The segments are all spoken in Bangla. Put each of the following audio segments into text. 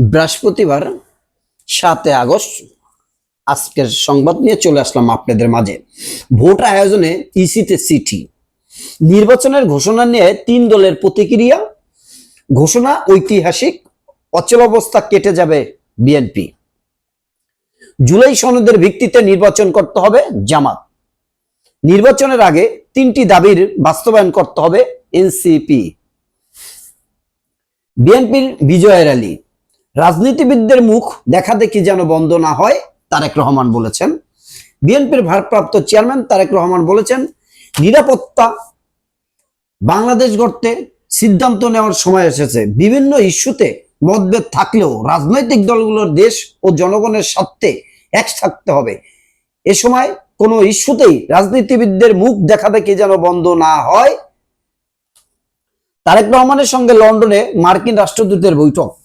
বৃহস্পতিবার সাতে আগস্ট আজকের সংবাদ নিয়ে চলে আসলাম আপনাদের মাঝে। ভোট আয়োজনে ইসিতে চিঠি। নির্বাচনের ঘোষণা নিয়ে তিন দলের প্রতিক্রিয়া। ঘোষণা ঐতিহাসিক, অচল অবস্থা কেটে যাবে বিএনপি। জুলাই সনদের ভিত্তিতে নির্বাচন করতে হবে জামাত। নির্বাচনের আগে তিনটি দাবির বাস্তবায়ন করতে হবে এনসিপি। বিএনপির বিজয় র্যালি রাজনীতিবিদদের মুখ দেখা দেখি যেন বন্ধ না হয়, তারেক রহমান বলেছেন। বিএনপির ভারপ্রাপ্ত চেয়ারম্যান তারেক রহমান বলেছেন, নিরাপত্তা বাংলাদেশ গড়তে সিদ্ধান্ত নেওয়ার সময় এসেছে। বিভিন্ন ইস্যুতে মতভেদ থাকলেও রাজনৈতিক দলগুলোর দেশ ও জনগণের স্বার্থে এক থাকতে হবে। এ সময় কোনো ইস্যুতেই রাজনীতিবিদদের মুখ দেখা দেখি যেন বন্ধ না হয়। তারেক রহমানের সঙ্গে লন্ডনে মার্কিন রাষ্ট্রদূতের বৈঠক।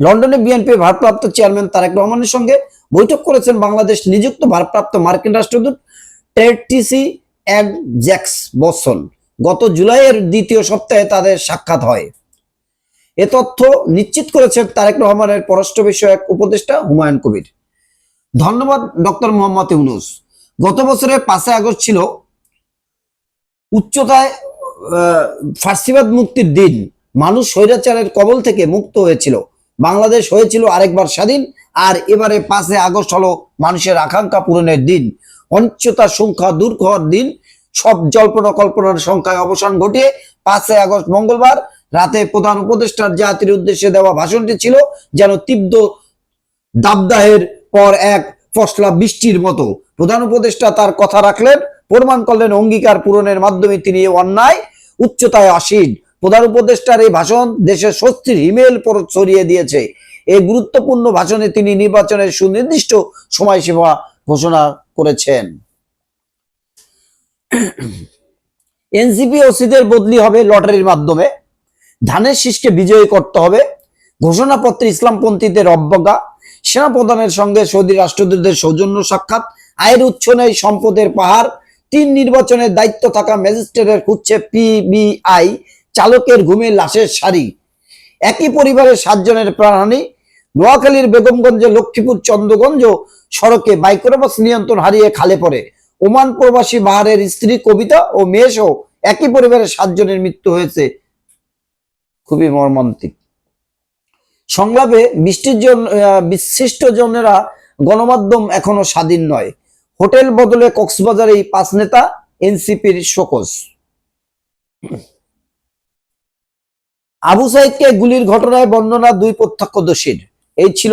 লন্ডনে বিএনপির ভারপ্রাপ্ত চেয়ারম্যান তারেক রহমানের সঙ্গে বৈঠক করেছেন বাংলাদেশ নিযুক্ত ভারপ্রাপ্ত মার্কিন রাষ্ট্রদূত টেরটিসি এক জ্যাক্স বসন। গত জুলাইয়ের দ্বিতীয় সপ্তাহে তাদের সাক্ষাৎ হয়। এ তথ্য নিশ্চিত করেছেন তারেক রহমানের পররাষ্ট্র বিষয়ক উপদেষ্টা হুমায়ুন কবির। ধন্যবাদ, ডক্টর মোহাম্মদ ইউনুস। গত বছরের পাঁচই আগস্ট ছিল উচ্চতায় ফার্সিবাদ মুক্তির দিন। মানুষ স্বৈরাচারের কবল থেকে মুক্ত হয়েছিল। বাংলাদেশ হয়েছিল আরেকবার স্বাধীন, আর এবারে পাঁচে আগস্ট হলো মানুষের আকাঙ্ক্ষা পূরণের দিন। অনিশ্চয়তার সংখ্যা দূর হওয়ার দিন, সব জল্পনা কল্পনার সংখ্যায় অবসান ঘটিয়ে পাঁচই আগস্ট মঙ্গলবার রাতে প্রধান উপদেষ্টার জাতির উদ্দেশ্যে দেওয়া ভাষণটি ছিল যেন তীব্র দাবদাহের পর এক ফসলা বৃষ্টির মতো। প্রধান উপদেষ্টা তার কথা রাখলেন, প্রমাণ করলেন অঙ্গীকার পূরণের মাধ্যমে তিনি অন্যায়, উচ্চতায় আসীন। প্রধান উপদেষ্টার এই ভাষণ দেশের স্বস্তির হিমেল পর ছড়িয়ে দিয়েছে। এই গুরুত্বপূর্ণ ভাষণে তিনি নির্বাচনের সুনির্দিষ্ট সময়সীমা ঘোষণা করেছেন। এনসিপি ওসিদের বদলি হবে লটারির মাধ্যমে। ধানের শীষকে বিজয়ী করতে হবে। ঘোষণাপত্রে ইসলামপন্থীদের অবজ্ঞা সেনাপ্রধানের সঙ্গে সৌদি রাষ্ট্রদূতদের সৌজন্য সাক্ষাৎ। আয়ের উৎস নেই সম্পদের পাহাড়। তিন নির্বাচনের দায়িত্ব থাকা ম্যাজিস্ট্রেটের খুঁজছে পিবিআই চালকের ঘুমে লাশের সারি। একই পরিবারের সাতজনের প্রাণহানি। নোয়াখালীর বেগমগঞ্জে লক্ষ্মীপুর চন্দ্রগঞ্জ সড়কে মাইক্রোবাস নিয়ন্ত্রণ হারিয়ে খালে পড়ে। ওমান প্রবাসী বাহারের স্ত্রী, কবিতা ও মেয়েসহ একই পরিবারের সাতজনের মৃত্যু হয়েছে। খুবই মর্মান্তিক। সংলাপে বৃষ্টির জন্য বিশিষ্ট জনেরা গণমাধ্যম এখনও স্বাধীন নয়। হোটেল বদলে কক্সবাজারে এই পাঁচ নেতা, এনসিপির শোকজ। আবু সাইদকে গুলির ঘটনায় বর্ণনা দুই প্রত্যক্ষদর্শীর। এই ছিল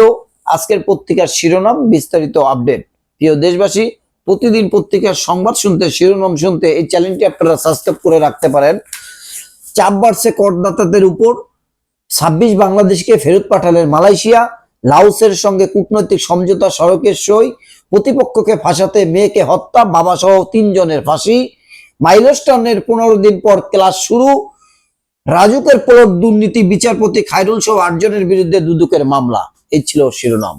আজকের পত্রিকার শিরোনাম, বিস্তারিত আপডেট। প্রিয় দেশবাসী, প্রতিদিন পত্রিকার সংবাদ শুনতে, শিরোনাম শুনতে এই চ্যানেলটি আপনারা সাবস্ক্রাইব করে রাখতে পারেন। চাপ বাড়ছে করদাতাদের উপর। ছাব্বিশ বাংলাদেশকে ফেরত পাঠালেন মালয়েশিয়া। লাওসের সঙ্গে কূটনৈতিক সমঝোতা সড়কের সই। প্রতিপক্ষকে ফাঁসাতে মেয়েকে হত্যা বাবা সহ তিনজনের ফাঁসি। মাইলস্টনের পনেরো দিন পর ক্লাস শুরু। রাজুকের প্লট দুর্নীতি বিচারপতি খায়রুল সহ আটজনের বিরুদ্ধে দুদকের মামলা। এই ছিল শিরোনাম।